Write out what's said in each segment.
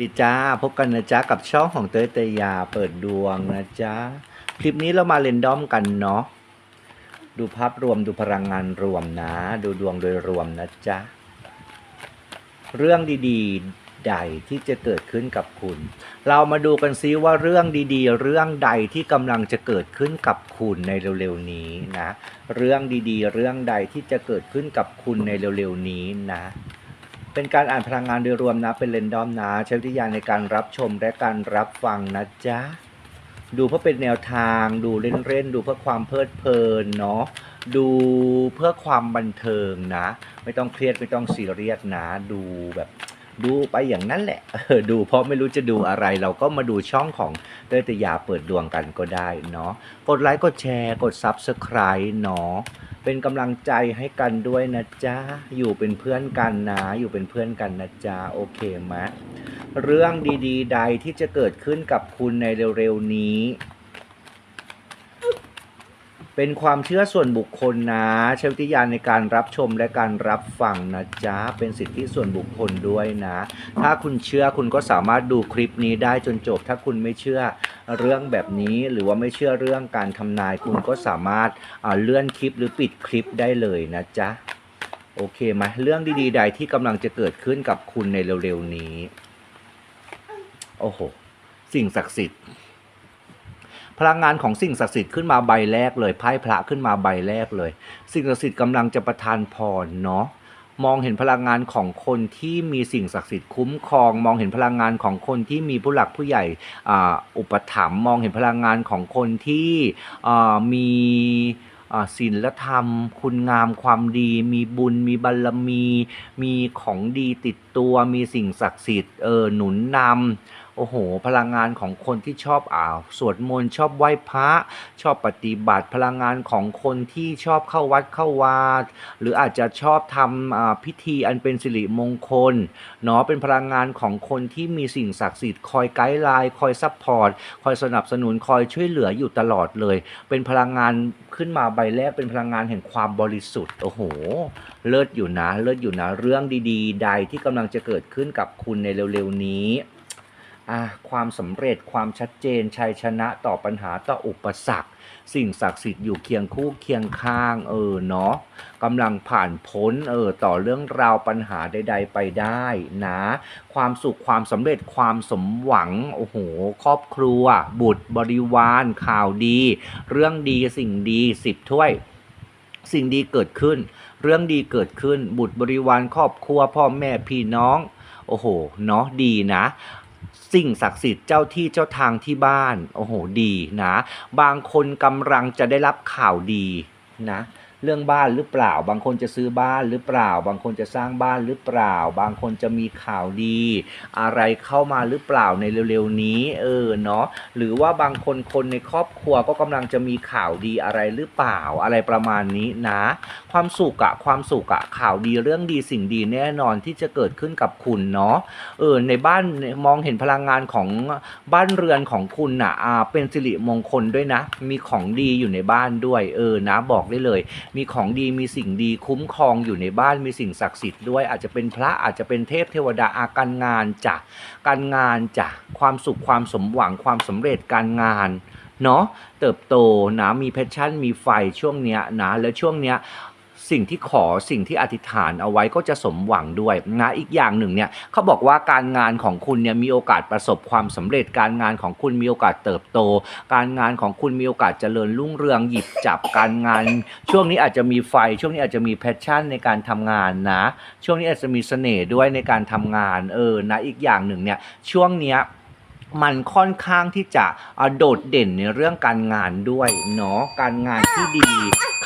ดีจ้า พบกันนะจ๊ะกับช่องของเตยเตยาเปิดดวงนะจ๊ะคลิปนี้เรามาเรนดอมกันเนาะดูภาพรวมดูพลังงานรวมนะ ดูดวงโดยรวมนะจ๊ะเรื่องดีๆใดที่จะเกิดขึ้นกับคุณ เรามาดูกันซิว่าเรื่องดีๆ เรื่องใดที่กำลังจะเกิดขึ้นกับคุณในเร็วๆนี้นะ เรื่องดีๆ เรื่องใดที่จะเกิดขึ้นกับคุณในเร็วๆนี้นะ เป็นการอ่านพลังงานโดยรวมนะเป็นเรนดอมนะใช้วิทยาในการรับชมและการรับฟังนะจ๊ะดูเพื่อเป็นแนวทาง ดูเล่นๆดูเพื่อความเพลิดเพลินเนาะดูเพื่อความบันเทิงนะ ไม่ต้องเครียดไม่ต้องซีเรียสนะดูแบบดูไปอย่างนั้นแหละดูเพราะไม่รู้จะดูอะไรเราก็มาดูช่องของเตยตยาเปิดดวงกันก็ได้เนาะกดไลค์กดแชร์ กด Subscribe เนาะ เป็นกำลังใจให้กันด้วยนะจ๊ะ อยู่เป็นเพื่อนกันนะ อยู่เป็นเพื่อนกันนะจ๊ะ โอเคไหมเรื่องดีๆ ใดที่จะเกิดขึ้นกับคุณในเร็วๆนี้ เป็นความเชื่อส่วนบุคคลนะใช้วิทยาณในการรับชมและการรับฟังนะจ๊ะ เป็นสิทธิส่วนบุคคลด้วยนะ ถ้าคุณเชื่อคุณก็สามารถดูคลิปนี้ได้จนจบ ถ้าคุณไม่เชื่อเรื่องแบบนี้ หรือว่าไม่เชื่อเรื่องการทำนาย คุณก็สามารถเลื่อนคลิปหรือปิดคลิปได้เลยนะจ๊ะ โอเคไหมเรื่องดีๆ ใดที่กำลังจะเกิดขึ้นกับคุณในเร็วๆนี้ โอ้โห สิ่งศักดิ์สิทธิ์ พลังงานของสิ่งศักดิ์สิทธิ์ขึ้นมาใบแรกเลยไพ่พระขึ้นมาใบแรกเลย สิ่งศักดิ์สิทธิ์กำลังจะประทานพรเนาะมองเห็นพลังงานของคนที่มีสิ่งศักดิ์สิทธิ์คุ้มครอง มองเห็นพลังงานของคนที่มีผู้หลักผู้ใหญ่อ,อุปถัมภ์มองเห็นพลังงานของคนที่มีศีลธรรม คุณงามความดี มีบุญ มีบารมี มีของดีติดตัว มีสิ่งศักดิ์สิทธิ์เออหนุนนำ โอ้โห พลังงานของคนที่ชอบอ่าวสวดมนต์ชอบไหว้พระชอบปฏิบัติพลังงานของคนที่ชอบเข้าวัดเข้าวาดหรืออาจจะชอบทำอ่าพิธีอันเป็นสิริมงคลเนาะเป็นพลังงานของคนที่มีสิ่งศักดิ์สิทธิ์คอยไกด์ไลน์คอยซัพพอร์ตคอยสนับสนุนคอยช่วยเหลืออยู่ตลอดเลย เป็นพลังงานขึ้นมาใบแรกเป็นพลังงานแห่งความบริสุทธิ์โอ้โห เลิศอยู่นะเลิศอยู่นะเรื่องดี ๆ ใดที่กำลังจะเกิดขึ้นกับคุณในเร็วๆนี้ อะความสำเร็จความชัดเจนชัยชนะต่อปัญหาต่ออุปสรรค สิ่งศักดิ์สิทธิ์อยู่เคียงคู่เคียงข้างเออเนาะกำลังผ่านพ้นเออต่อเรื่องราวปัญหาใด ๆ ไปได้นะ ความสุขความสำเร็จความสมหวังโอ้โหครอบครัว บุตรบริวารข่าวดี เรื่องดีสิ่งดีสิบถ้วย สิ่งดีเกิดขึ้น เรื่องดีเกิดขึ้น บุตรบริวารครอบครัวพ่อแม่พี่น้องโอ้โห เนาะดีนะ สิ่งศักดิ์สิทธิ์เจ้าที่เจ้าทางที่บ้าน โอ้โหดีนะ บางคนกำลังจะได้รับข่าวดีนะ เรื่องบ้านหรือเปล่า บางคนจะซื้อบ้านหรือเปล่า บางคนจะสร้างบ้านหรือเปล่า บางคนจะมีข่าวดี อะไรเข้ามาหรือเปล่าในเร็วๆนี้เออเนาะหรือว่าบางคนคนในครอบครัวก็กำลังจะมีข่าวดีอะไรหรือเปล่าอะไรประมาณนี้นะ ความสุขอะความสุขอะข่าวดีเรื่องดีสิ่งดีแน่นอนที่จะเกิดขึ้นกับคุณเนาะเออในบ้านมองเห็นพลังงานของบ้านเรือนของคุณน่ะอ่าเป็นสิริมงคลด้วยนะ มีของดีอยู่ในบ้านด้วยเออนะบอกได้เลยมีของดีมีสิ่งดีคุ้มครองอยู่ในบ้านมีสิ่งศักดิ์สิทธิ์ด้วยอาจจะเป็นพระอาจจะเป็นเทพเทวดาอาการงานจ้ะการงานจ้ะความสุขความสมหวังความสำเร็จการงานเนาะเติบโตนะมีแพชชั่นมีไฟช่วงเนี้ยนะแล้วช่วงเนี้ย สิ่งที่ขอสิ่งที่อธิษฐานเอาไว้ก็จะสมหวังด้วยนะอีกอย่างหนึ่งเนี่ยเขาบอกว่าการงานของคุณเนี่ยมีโอกาสประสบความสำเร็จ การงานของคุณมีโอกาสเติบโต การงานของคุณมีโอกาสเจริญรุ่งเรืองหยิบจับการงาน ช่วงนี้อาจจะมีไฟ ช่วงนี้อาจจะมีแพชชั่นในการทำงานนะ ช่วงนี้อาจจะมีเสน่ห์ด้วยในการทำงานเออนะอีกอย่างหนึ่งเนี่ยช่วงเนี้ยมันค่อนข้างที่จะอ่าโดดเด่นในเรื่องการงานด้วยเนาะการงานที่ดี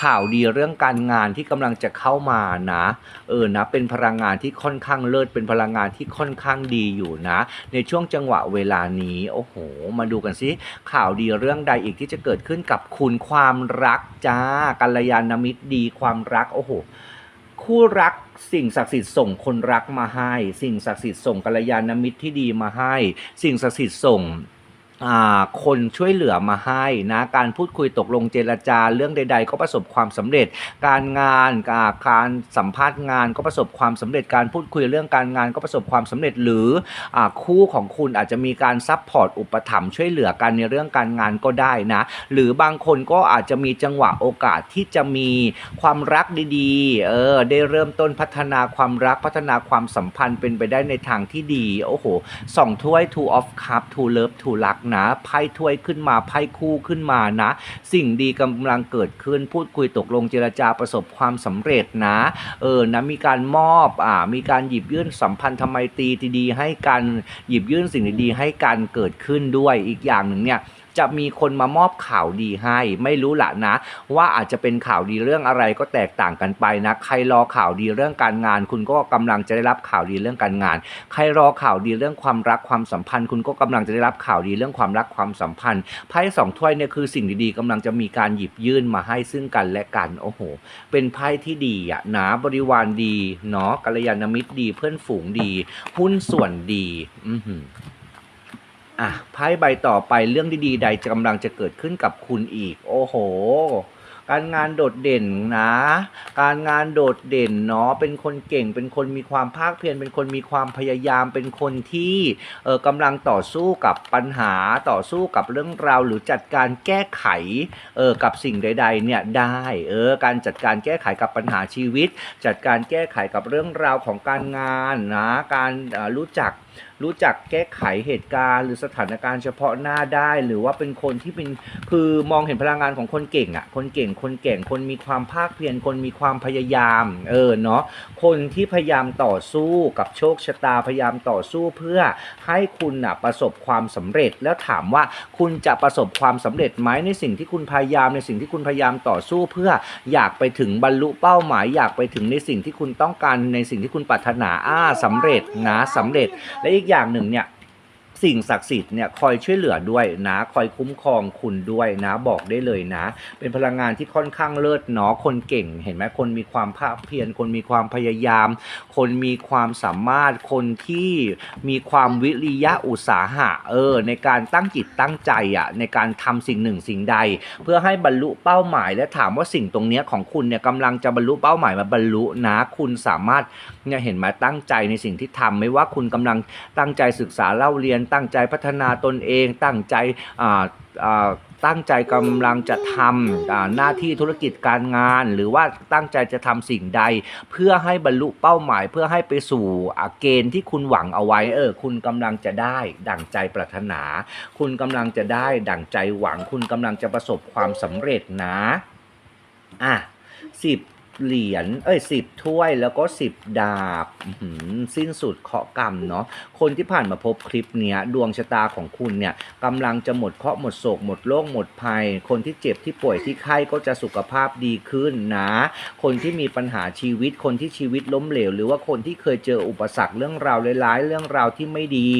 ข่าวดีเรื่องการงานที่กำลังจะเข้ามานะเออนะเป็นพลังงานที่ค่อนข้างเลิศเป็นพลังงานที่ค่อนข้างดีอยู่นะ ในช่วงจังหวะเวลานี้โอ้โห มาดูกันสิข่าวดีเรื่องใดอีกที่จะเกิดขึ้นกับคุณความรักจ้ากัลยาณมิตรดีความรักโอ้โหคู่รักสิ่งศักดิ์สิทธิ์ส่งคนรักมาให้ สิ่งศักดิ์สิทธิ์ส่งกัลยาณมิตรที่ดีมาให้ สิ่งศักดิ์สิทธิ์ส่ง คนช่วยเหลือมาให้นะการพูดคุยตกลงเจรจาเรื่องใด ๆ ก็ประสบความสำเร็จ การงานการสัมภาษณ์งานก็ประสบความสำเร็จการพูดคุยเรื่องการงานก็ประสบความสำเร็จหรืออคู่ของคุณอาจจะมีการซัพพอร์ตอุปถัมภ์ช่วยเหลือกันในเรื่องการงานก็ได้นะหรือบางคนก็อาจจะมีจังหวะโอกาสที่จะมีความรักดีๆเออได้เริ่มต้นพัฒนาความรักพัฒนาความสัมพันธ์เป็นไปได้ในทางที่ดีโอ้โหสองถ้วย two of cup two love two รักนะไพ่ถ้วยขึ้นมาไพ่คู่ขึ้นมานะ สิ่งดีกำลังเกิดขึ้นพูดคุยตกลงเจรจาประสบความสำเร็จนะเออนะมีการมอบอ่ามีการหยิบยื่นสัมพันธ์ทำไมตีดีๆให้กันหยิบยื่นสิ่งดีๆให้กันเกิดขึ้นด้วยอีกอย่างหนึ่งเนี่ย จะมีคนมามอบข่าวดีให้ ไม่รู้ละนะ ว่าอาจจะเป็นข่าวดีเรื่องอะไรก็แตกต่างกันไปนะใครรอข่าวดีเรื่องการงาน คุณก็กำลังจะได้รับข่าวดีเรื่องการงาน ใครรอข่าวดีเรื่องความรักความสัมพันธ์ คุณก็กำลังจะได้รับข่าวดีเรื่องความรักความสัมพันธ์ไพ่สองถ้วยเนี่ยคือสิ่งดีๆกำลังจะมีการหยิบยื่นมาให้ซึ่งกันและกันโอ้โห เป็นไพ่ที่ดีอะนะบริวารดีเนาะกัลยาณมิตรดีเพื่อนฝูงดี หุ้นส่วนดี อือหือ อะไพ่ใบต่อไปเรื่องดีๆ ใดกำลังจะเกิดขึ้นกับคุณอีก โอ้โห การงานโดดเด่นนะ การงานโดดเด่นเนาะเป็นคนเก่ง เป็นคนมีความภาคเพียรเป็นคนมีความพยายามเป็นคนที่เออกำลังต่อสู้กับปัญหาต่อสู้กับเรื่องราว หรือจัดการแก้ไขเออกับสิ่งใดๆเนี่ยได้เออการจัดการแก้ไขกับปัญหาชีวิต จัดการแก้ไขกับเรื่องราวของการงานนะการเอ่อรู้จักรู้จักแก้ไขเหตุการณ์หรือสถานการณ์เฉพาะหน้าได้ หรือว่าเป็นคนที่เป็นคือมองเห็นพลังงานของคนเก่งอะ่ะคนเก่งคนเก่ง คนมีความภาคเพียรคนมีความพยายาม เออเนาะคนที่พยายามต่อสู้กับโชคชะตาพยายามต่อสู้เพื่อให้คุณน่ะประสบความสำเร็จ แล้วถามว่าคุณจะประสบความสำเร็จไหมในสิ่งที่คุณพยายามในสิ่งที่คุณพยายามต่อสู้เพื่ออยากไปถึงบรรลุเป้าหมายอยากไปถึงในสิ่งที่คุณต้องการในสิ่งที่คุณปรารถนาอ่าสำเร็จนะสำเร็จและอีกอย่างหนึ่งเนี่ย สิ่งศักดิ์สิทธิ์เนี่ยคอยช่วยเหลือด้วยนะคอยคุ้มครองคุณด้วยนะบอกได้เลยนะ เป็นพลังงานที่ค่อนข้างเลิศเนาะคนเก่งเห็นไหมคนมีความภาคเพียรคนมีความพยายาม คนมีความสามารถคนที่มีความวิริยะอุตสาหะเออในการตั้งจิตตั้งใจอะในการทำสิ่งหนึ่งสิ่งใด เพื่อให้บรรลุเป้าหมาย และถามว่าสิ่งตรงเนี้ยของคุณเนี่ยกำลังจะบรรลุเป้าหมายมาบรรลุนะคุณสามารถเนี่ยเห็นไหมตั้งใจในสิ่งที่ทำไม่ว่าคุณกำลังตั้งใจศึกษาเล่าเรียนตั้งใจพัฒนาตนเอง ตั้งใจตั้งใจกำลังจะทำหน้าที่ธุรกิจการงาน หรือว่าตั้งใจจะทำสิ่งใด เพื่อให้บรรลุเป้าหมาย เพื่อให้ไปสู่เกณฑ์ที่คุณหวังเอาไว้เออคุณกำลังจะได้ ดั่งใจปรารถนา คุณกำลังจะได้ ดั่งใจหวัง คุณกำลังจะประสบความสำเร็จนะอะสิบ เหรียญเอ้ยสิบถ้วยแล้วก็สิบดาบหือสิ้นสุดเคาะกรรมเนาะคนที่ผ่านมาพบคลิปเนี้ยดวงชะตาของคุณเนี่ยกำลังจะหมดเคราะห์หมดโศกหมดโรคหมดภัย คนที่เจ็บที่ป่วยที่ไข้ก็จะสุขภาพดีขึ้นนะ คนที่มีปัญหาชีวิตคนที่ชีวิตล้มเหลว หรือว่าคนที่เคยเจออุปสรรคเรื่องราวร้ายๆเรื่องราวที่ไม่ดี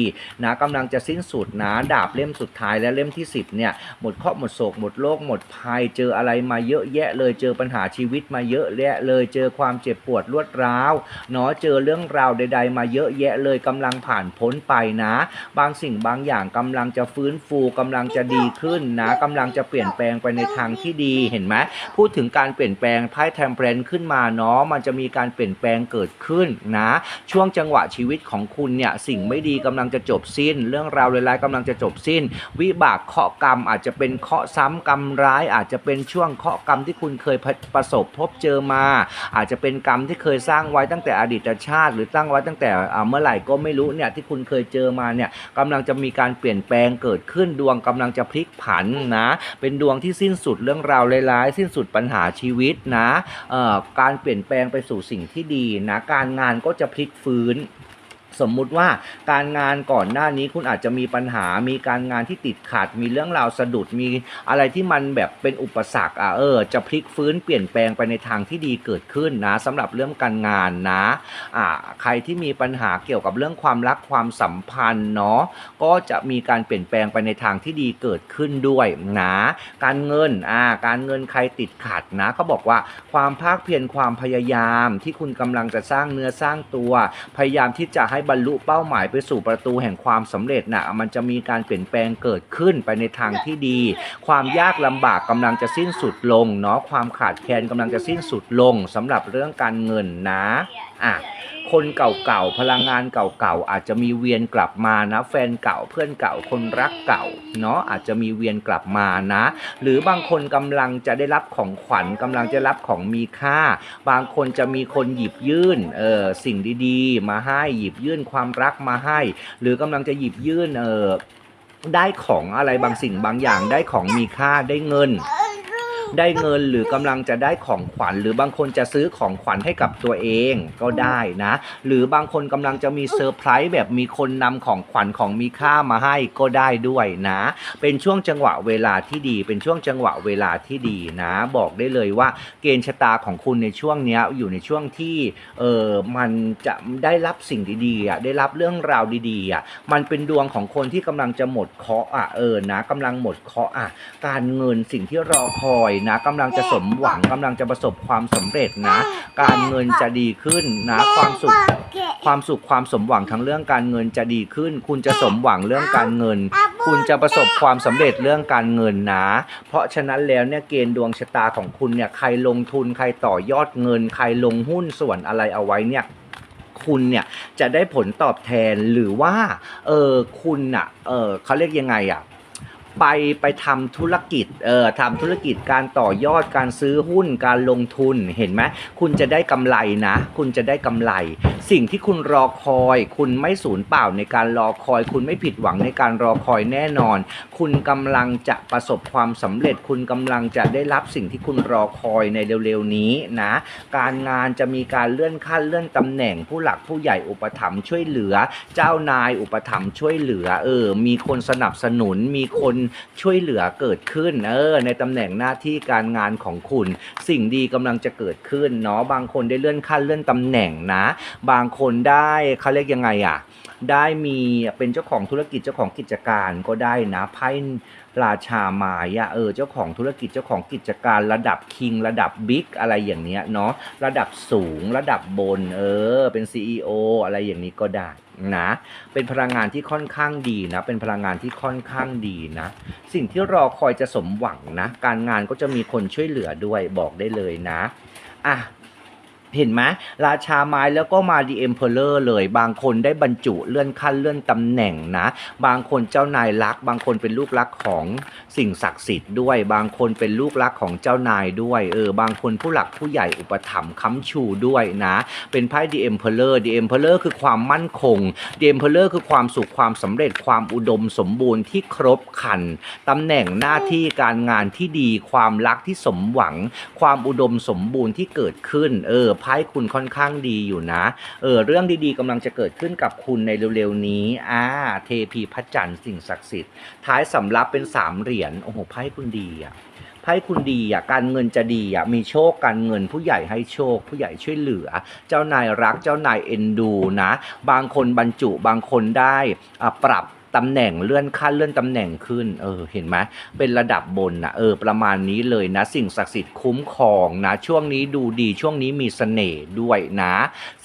นะกำลังจะสิ้นสุดนะดาบเล่มสุดท้ายและเล่มที่ 10เนี่ยหมดเคราะห์หมดโศกหมดโรคหมดภัย เจออะไรมาเยอะแยะเลยเจอปัญหาชีวิตมาเยอะแยะเลยเจอความเจ็บปวดรวดร้าวเนาะเจอเรื่องราวใด ๆ มาเยอะแยะเลยกำลังผ่านพ้นไปนะ บางสิ่งบางอย่างกำลังจะฟื้นฟูกำลังจะดีขึ้นนะกำลังจะเปลี่ยนแปลงไปในทางที่ดีเห็นไหมพูดถึงการเปลี่ยนแปลงไพ่แทมเพลนขึ้นมาเนาะมันจะมีการเปลี่ยนแปลงเกิดขึ้นนะ ช่วงจังหวะชีวิตของคุณเนี่ยสิ่งไม่ดีกำลังจะจบสิ้น เรื่องราวร้ายๆกำลังจะจบสิ้น วิบากเคาะกรรมอาจจะเป็นเคาะซ้ำกรรมร้าย อาจจะเป็นช่วงเคาะกรรมที่คุณเคยประสบพบเจอมาอาจจะเป็นกรรมที่เคยสร้างไว้ตั้งแต่อดีตชาติ หรือตั้งไว้ตั้งแต่เมื่อไหร่ก็ไม่รู้เนี่ยที่คุณเคยเจอมาเนี่ยกำลังจะมีการเปลี่ยนแปลงเกิดขึ้นดวงกำลังจะพลิกผันนะเป็นดวงที่สิ้นสุดเรื่องราวร้ายๆสิ้นสุดปัญหาชีวิตนะการเปลี่ยนแปลงไปสู่สิ่งที่ดีนะการงานก็จะพลิกฟื้น สมมุติว่าการงานก่อนหน้านี้คุณอาจจะมีปัญหา มีการงานที่ติดขัด มีเรื่องราวสะดุด มีอะไรที่มันแบบเป็นอุปสรรคอะเออ จะพลิกฟื้นเปลี่ยนแปลงไปในทางที่ดีเกิดขึ้นนะสำหรับเรื่องการงานนะอ่าใครที่มีปัญหาเกี่ยวกับเรื่องความรักความสัมพันธ์เนาะก็จะมีการเปลี่ยนแปลงไปในทางที่ดีเกิดขึ้นด้วยนะการเงินอ่าการเงินใครติดขัดนะเขาบอกว่าความภาคเพียรความพยายามที่คุณกำลังจะสร้างเนื้อสร้างตัว พยายามที่จะให้บรรลุเป้าหมายไปสู่ประตูแห่งความสำเร็จนะมันจะมีการเปลี่ยนแปลงเกิดขึ้นไปในทางที่ดี ความยากลำบากกำลังจะสิ้นสุดลงเนาะความขาดแคลนกำลังจะสิ้นสุดลงสำหรับเรื่องการเงินนะ อะคนเก่าๆพลังงานเก่าๆอาจจะมีเวียนกลับมานะ แฟนเก่าเพื่อนเก่าคนรักเก่าเนาะอาจจะมีเวียนกลับมานะ หรือบางคนกำลังจะได้รับของขวัญกำลังจะรับของมีค่า บางคนจะมีคนหยิบยื่นเออสิ่งดีๆ มาให้หยิบยื่นความรักมาให้ หรือกำลังจะหยิบยื่นเออได้ของอะไรบางสิ่งบางอย่างได้ของมีค่าได้เงิน ได้เงินหรือกำลังจะได้ของขวัญ หรือบางคนจะซื้อของขวัญให้กับตัวเองก็ได้นะ หรือบางคนกำลังจะมีเซอร์ไพรส์แบบมีคนนำของขวัญของมีค่ามาให้ก็ได้ด้วยนะ เป็นช่วงจังหวะเวลาที่ดี เป็นช่วงจังหวะเวลาที่ดีนะ บอกได้เลยว่าเกณฑ์ชะตาของคุณในช่วงนี้อยู่ในช่วงที่เออมันจะได้รับสิ่งดีๆอะได้รับเรื่องราวดีๆอะมันเป็นดวงของคนที่กำลังจะหมดเคาะอะเออนะกำลังหมดเคาะอะการเงินสิ่งที่รอคอยนะกำลังจะสมหวังกำลังจะประสบความสำเร็จนะ การเงินจะดีขึ้นนะความสุขความสุขความสมหวังทั้งเรื่องการเงินจะดีขึ้น คุณจะสมหวังเรื่องการเงิน คุณจะประสบความสำเร็จเรื่องการเงินนะ เพราะฉะนั้นแล้วเนี่ยเกณฑ์ดวงชะตาของคุณเนี่ยใครลงทุนใครต่อยอดเงิน ใครลงหุ้นส่วนอะไรเอาไว้เนี่ยคุณเนี่ยจะได้ผลตอบแทนหรือว่าเออคุณอะเออเขาเรียกยังไงอะ ไปไปทำธุรกิจเออทำธุรกิจการต่อยอดการซื้อหุ้นการลงทุนเห็นไหมคุณจะได้กำไรนะ คุณจะได้กำไรสิ่งที่คุณรอคอย คุณไม่สูญเปล่าในการรอคอย คุณไม่ผิดหวังในการรอคอยแน่นอน คุณกำลังจะประสบความสำเร็จ คุณกำลังจะได้รับสิ่งที่คุณรอคอยในเร็วๆนี้นะ การงานจะมีการเลื่อนขั้นเลื่อนตำแหน่ง ผู้หลักผู้ใหญ่อุปถัมภ์ช่วยเหลือ เจ้านายอุปถัมภ์ช่วยเหลือเออมีคนสนับสนุนมีคนช่วยเหลือเกิดขึ้นเออในตำแหน่งหน้าที่การงานของคุณ สิ่งดีกำลังจะเกิดขึ้นเนาะบางคนได้เลื่อนขั้นเลื่อนตำแหน่งนะบางคนได้เขาเรียกยังไงอะได้มีเป็นเจ้าของธุรกิจเจ้าของกิจการก็ได้นะไพ่ราชาไม้อะเออเจ้าของธุรกิจเจ้าของกิจการระดับคิงระดับบิ๊กอะไรอย่างเนี้ยเนาะระดับสูงระดับบนเออเป็น CEO อะไรอย่างนี้ก็ได้นะเป็นพลังงานที่ค่อนข้างดีนะ เป็นพลังงานที่ค่อนข้างดีนะ สิ่งที่รอคอยจะสมหวังนะ การงานก็จะมีคนช่วยเหลือด้วยบอกได้เลยนะอะ เห็นไหมราชาไม้แล้วก็มาดีเอ็มเพลเลอร์เลย บางคนได้บรรจุเลื่อนขั้นเลื่อนตำแหน่งนะ บางคนเจ้านายรัก บางคนเป็นลูกรักของสิ่งศักดิ์สิทธิ์ด้วย บางคนเป็นลูกรักของเจ้านายด้วยเออบางคนผู้หลักผู้ใหญ่อุปถัมภ์ค้ำชูด้วยนะ เป็นไพ่ดีเอ็มเพลเลอร์ดีเอ็มเพลเลอร์คือความมั่นคงดีเอ็มเพลเลอร์คือความสุขความสำเร็จความอุดมสมบูรณ์ที่ครบครันตำแหน่งหน้าที่การงานที่ดีความรักที่สมหวัง ความอุดมสมบูรณ์ที่เกิดขึ้นเออไไพ่คุณค่อนข้างดีอยู่นะเออเรื่องดีๆกำลังจะเกิดขึ้นกับคุณในเร็วๆนี้อ่าเทพีพระจันทร์สิ่งศักดิ์สิทธิ์ท้ายสำรับเป็นสามเหรียญโอ้โหไพ่คุณดีอะไพ่คุณดีอะการเงินจะดีอะมีโชคการเงินผู้ใหญ่ให้โชค ผู้ใหญ่ช่วยเหลือ เจ้านายรักเจ้านายเอ็นดูนะ บางคนบรรจุบางคนได้อ่ปรับ ตำแหน่งเลื่อนขั้นเลื่อนตำแหน่งขึ้น เออ เห็นไหมเป็นระดับบนนะเออ ประมาณนี้เลยนะ สิ่งศักดิ์สิทธิ์คุ้มครองนะ ช่วงนี้ดูดี ช่วงนี้มีเสน่ห์ด้วยนะ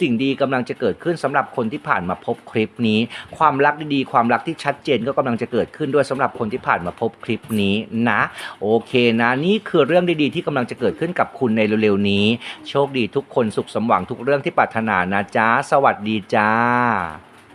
สิ่งดีกำลังจะเกิดขึ้นสำหรับคนที่ผ่านมาพบคลิปนี้ ความรักดีๆ ความรักที่ชัดเจนก็กำลังจะเกิดขึ้นด้วยสำหรับคนที่ผ่านมาพบคลิปนี้นะ โอเคนะ นี่คือเรื่องดีๆ ที่กำลังจะเกิดขึ้นกับคุณในเร็วๆนี้ โชคดีทุกคนสุขสมหวังทุกเรื่องที่ปรารถนานะจ๊ะ สวัสดีจ้า